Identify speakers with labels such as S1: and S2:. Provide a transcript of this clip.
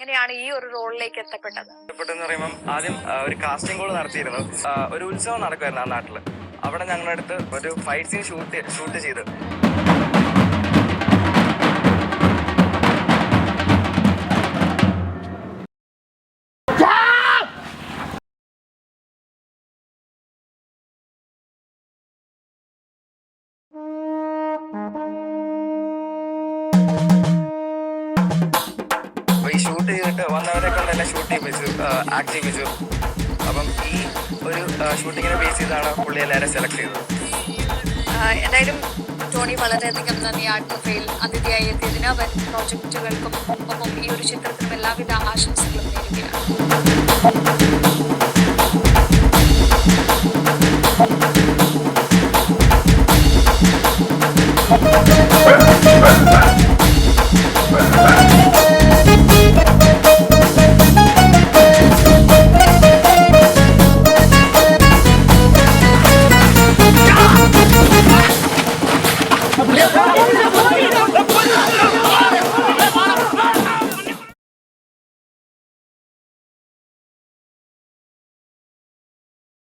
S1: എങ്ങനെയാണ് ഈ ഒരു റോളിലേക്ക് എത്തപ്പെട്ടത്.
S2: ഇഷ്ടപ്പെട്ടെന്ന് പറയുമ്പം ആദ്യം ഒരു കാസ്റ്റിംഗ് കോൾ നടത്തിയിരുന്നു. ഒരു ഉത്സവം നടക്കുമായിരുന്നു ആ നാട്ടിൽ. അവിടെ ഞങ്ങളുടെ അടുത്ത് ഒരു ഫൈറ്റ് സീൻ ഷൂട്ട് ഷൂട്ട് ചെയ്ത്. ചെയ്തിട്ട് വന്നവരെ കൊണ്ടെല്ലാം ഷൂട്ട് ചെയ്യിപ്പിച്ചു ആക്ട് ചെയ്യിപ്പിച്ചു അപ്പം ഈ ഒരു ഷൂട്ടിങ്ങിനെ ബേസ് ചെയ്താണ് പുള്ളി എല്ലാവരും സെലക്ട് ചെയ്തത്.
S1: എന്തായാലും ടോണി വളരെയധികം നന്ദി ആർട്ട് ഫെയിൽ അതിഥിയായി എത്തിയതിന് അവൻ പ്രോജക്റ്റുകൾക്കും ഒപ്പം ഈ ഒരു ചിത്രത്തിനും എല്ലാവിധ ആശംസകളും നേരുകയാണ്.